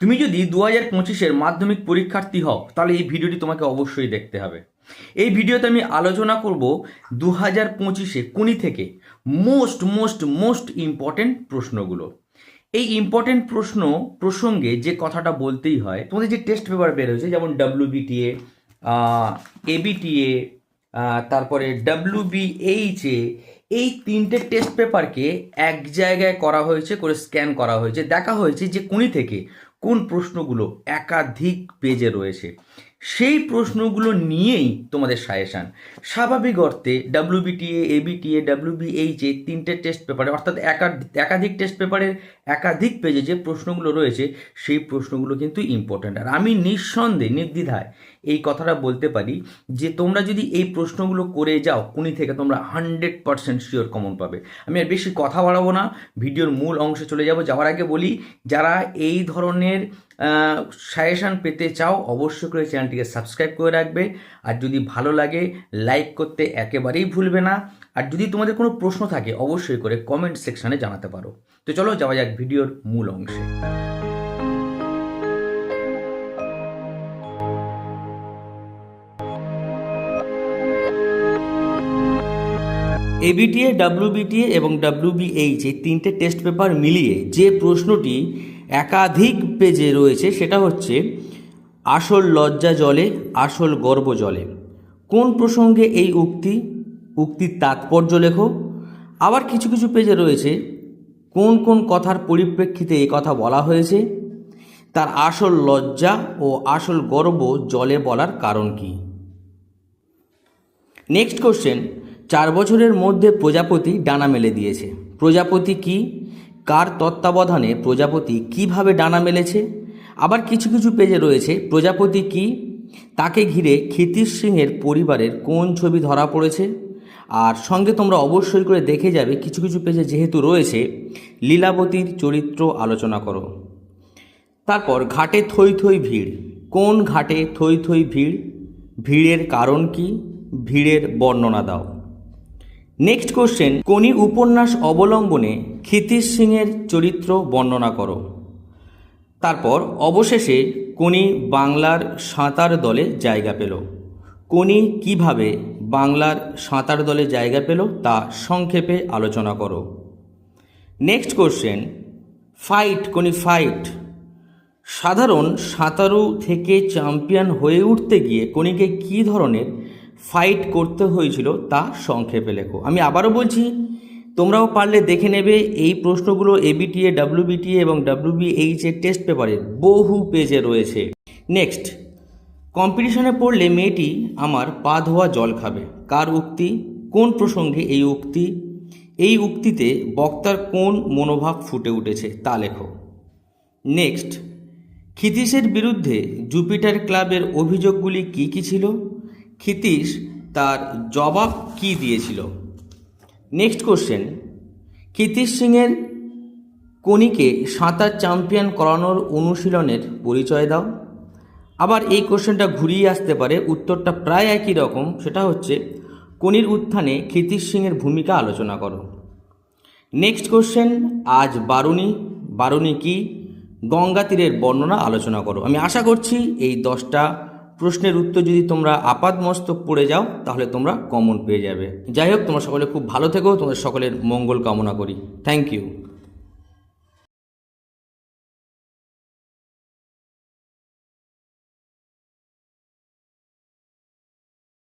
তুমি যদি দু হাজার পঁচিশের মাধ্যমিক পরীক্ষার্থী হও, তাহলে এই ভিডিওটি তোমাকে অবশ্যই দেখতে হবে। এই ভিডিওতে আমি আলোচনা করব দু হাজার পঁচিশে কুনি থেকে মোস্ট মোস্ট মোস্ট ইম্পর্টেন্ট প্রশ্নগুলো। এই ইম্পর্টেন্ট প্রশ্ন প্রসঙ্গে যে কথাটা বলতেই হয়, তোমাদের যে টেস্ট পেপার বের হয়েছে যেমন ডাব্লিউবিটিএ এবিটিএ তারপরে ডাব্লিউবিএইচএ এই তিনটে টেস্ট পেপারকে এক জায়গায় করা হয়েছে, করে স্ক্যান করা হয়েছে, দেখা হয়েছে যে কোনি থেকে কোন প্রশ্নগুলো একাধিক পেজে রয়েছে? সেই প্রশ্নগুলো নিয়েই তোমাদের সাজেশান। স্বাভাবিক অর্থে ডাব্লিউবিটিএ এবিটিএ ডাব্লিউবিএইচ এই তিনটে টেস্ট পেপারে অর্থাৎ একা- একাধিক টেস্ট পেপারের একাধিক পেজে যে প্রশ্নগুলো রয়েছে, সেই প্রশ্নগুলো কিন্তু ইম্পর্ট্যান্ট আর আমি নিঃসন্দেহে, নির্দ্বিধায় এই কথাটা বলতে পারি যে তোমরা যদি এই প্রশ্নগুলো করে যাও উনি থেকে তোমরা হান্ড্রেড পারসেন্ট শিওর কমন পাবে। আমি আর বেশি কথা বাড়াবো না, ভিডিওর মূল অংশে চলে যাব। যাওয়ার আগে বলি, যারা এই ধরনের সাজেশান পেতে চাও, অবশ্যই করে চ্যানেলটিকে সাবস্ক্রাইব করে রাখবে। আর যদি ভালো লাগে লাইক করতে একেবারেই ভুলবে না। আর যদি তোমাদের কোনো প্রশ্ন থাকে, অবশ্যই করে কমেন্ট সেকশানে জানাতে পারো। তো চলো, যাওয়া যাক ভিডিওর মূল অংশে। এবিটিএ ডাব্লিউবিটিএ এবং ডাব্লিউবিএইচ এই তিনটে টেস্ট পেপার মিলিয়ে যে প্রশ্নটি একাধিক পেজে রয়েছে, সেটা হচ্ছে আসল লজ্জা জলে, আসল গর্ব জলে। কোন প্রসঙ্গে এই উক্তি? উক্তির তাৎপর্য লেখো। আবার কিছু কিছু পেজে রয়েছে, কোন কোন কথার পরিপ্রেক্ষিতে এই কথা বলা হয়েছে? তার আসল লজ্জা ও আসল গর্ব জলে বলার কারণ কী? নেক্সট কোশ্চেন চার বছরের মধ্যে প্রজাপতি ডানা মেলে দিয়েছে। প্রজাপতি কি? কার তত্ত্বাবধানে প্রজাপতি কীভাবে ডানা মেলেছে? আবার কিছু কিছু পেজে রয়েছে, প্রজাপতি কি? তাকে ঘিরে ক্ষিতিশ সিংয়ের পরিবারের কোন ছবি ধরা পড়েছে? আর সঙ্গে তোমরা অবশ্যই করে দেখে যাবে, কিছু কিছু পেজে যেহেতু রয়েছে, লীলাবতীর চরিত্র আলোচনা করো। তারপর ঘাটে থই থই ভিড়। কোন ঘাটে থই থই ভিড়? ভিড়ের কারণ কি? ভিড়ের বর্ণনা দাও। নেক্সট কোশ্চেন কোনি উপন্যাস অবলম্বনে ক্ষিতিশ সিংয়ের চরিত্র বর্ণনা করো। তারপর অবশেষে কোনি বাংলার সাঁতার দলে জায়গা পেল। কোনি কীভাবে বাংলার সাঁতার দলে জায়গা পেল তা সংক্ষেপে আলোচনা করো। Next question, fight Koni fight. সাধারণ সাঁতারু থেকে চ্যাম্পিয়ন হয়ে উঠতে গিয়ে কোনিকে কী ধরনের ফাইট করতে হয়েছিল তা সংক্ষেপে লেখো। আমি আবারও বলছি তোমরাও পারলে দেখে নেবে এই প্রশ্নগুলো এবিটিএ ডাব্লিউবিটিএ এবং ডাব্লিউবিএইচ এর টেস্ট পেপারে বহু পেজে রয়েছে। নেক্সট কম্পিটিশনে পড়লে মেয়েটি আমার পা ধোয়া জল খাবে। কার উক্তি? কোন প্রসঙ্গে এই উক্তি? এই উক্তিতে বক্তার কোন মনোভাব ফুটে উঠেছে তা লেখো। নেক্সট ক্ষিতীশের বিরুদ্ধে জুপিটার ক্লাবের অভিযোগগুলি কি কি ছিল? ক্ষিতীশ তার জবাব কি দিয়েছিল? নেক্সট কোশ্চেন ক্ষিতীশ সিংয়ের কনিকে সাঁতার চ্যাম্পিয়ন করানোর অনুশীলনের পরিচয় দাও। আবার এই কোশ্চেনটা ঘুরিয়ে আসতে পারে, উত্তরটা প্রায় একই রকম, সেটা হচ্ছে কনির উত্থানে ক্ষিতীশ সিংয়ের ভূমিকা আলোচনা করো। নেক্সট কোশ্চেন আজ বারুণী বারুণী কি? গঙ্গা তীরের বর্ণনা আলোচনা করো। আমি আশা করছি এই দশটা প্রশ্নের উত্তর যদি তোমরা আপাত মস্তক পড়ে যাও, তাহলে তোমরা কমন পেয়ে যাবে। যাই হোক, তোমরা সকলে খুব ভালো থেকো, তোমাদের সকলের মঙ্গল কামনা করি। Thank you